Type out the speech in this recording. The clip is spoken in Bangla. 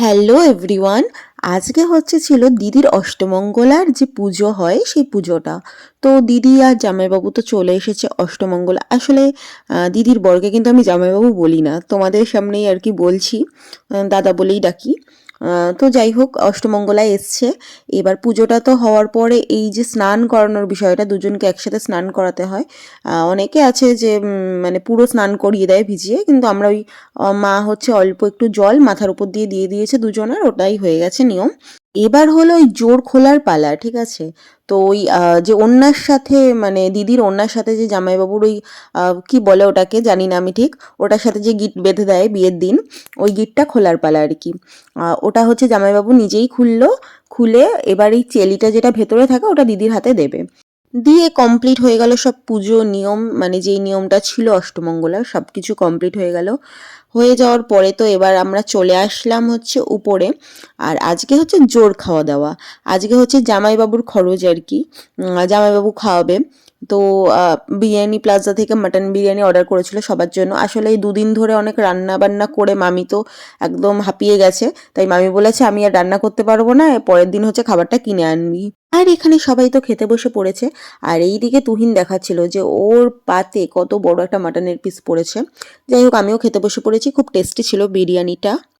হ্যালো এভরিওয়ান, আজকে হচ্ছে ছিল দিদির অষ্টমঙ্গলার যে পুজো হয় সেই পুজোটা। তো দিদি আর জামাইবাবু তো চলে এসেছে অষ্টমঙ্গলা। আসলে দিদির বরকে কিন্তু আমি জামাইবাবু বলি না। তোমাদের সামনেই আর কি বলছি। দাদা বলেই ডাকি। তো যাই হোক, অষ্টমঙ্গলায় এসছে। এবার পুজোটা তো হওয়ার পরে এই যে স্নান করানোর বিষয়টা, দুজনকে একসাথে স্নান করাতে হয়। অনেকে আছে যে মানে পুরো স্নান করিয়ে দেয় ভিজিয়ে, কিন্তু আমরা ওই মা হচ্ছে অল্প একটু জল মাথার উপর দিয়ে দিয়ে দিয়েছে দুজনের ওটাই হয়ে গেছে নিয়ম। এবার হলো ওই জোর খোলার পালা, ঠিক আছে? তো ওই যে অন্যার সাথে মানে দিদির অন্যার সাথে যে জামাইবাবুর ওই কি বলে ওটাকে জানি না আমি ঠিক, ওটার সাথে যে গিট বেঁধে দেয় বিয়ের দিন, ওই গিটটা খোলার পালা আর কি। ওটা হচ্ছে জামাইবাবু নিজেই খুললো, খুলে এবার এই চেলিটা যেটা ভেতরে থাকে ওটা দিদির হাতে দেবে। দিয়ে কমপ্লিট হয়ে গেল সব পুজো নিয়ম মানে যেই নিয়মটা ছিল অষ্টমঙ্গলার সব কিছু কমপ্লিট হয়ে গেল। হয়ে যাওয়ার পরে তো এবার আমরা চলে আসলাম হচ্ছে উপরে। আর আজকে হচ্ছে জোর খাওয়া দাওয়া। আজকে হচ্ছে জামাইবাবুর খরচ আর কি। জামাইবাবু খাওয়াবে। তো বিরিয়ানি প্লাজা থেকে মাটন বিরিয়ানি অর্ডার করেছিল সবার জন্য। আসলে এই দুদিন ধরে অনেক রান্না বান্না করে মামি তো একদম হাঁপিয়ে গেছে। তাই মামি বলেছে, আমি আর রান্না করতে পারব না পরের দিন হচ্ছে খাবারটা কিনে আনবি। আর এখানে সবাই তো খেতে বসে পড়েছে। আর এই দিকে তুহিন দেখাচ্ছিল যে ওর পাতে কত বড় একটা মাটনের পিস পড়েছে। যাই হোক, আমিও খেতে বসে পড়েছি, খুব টেস্টি ছিল বিরিয়ানিটা।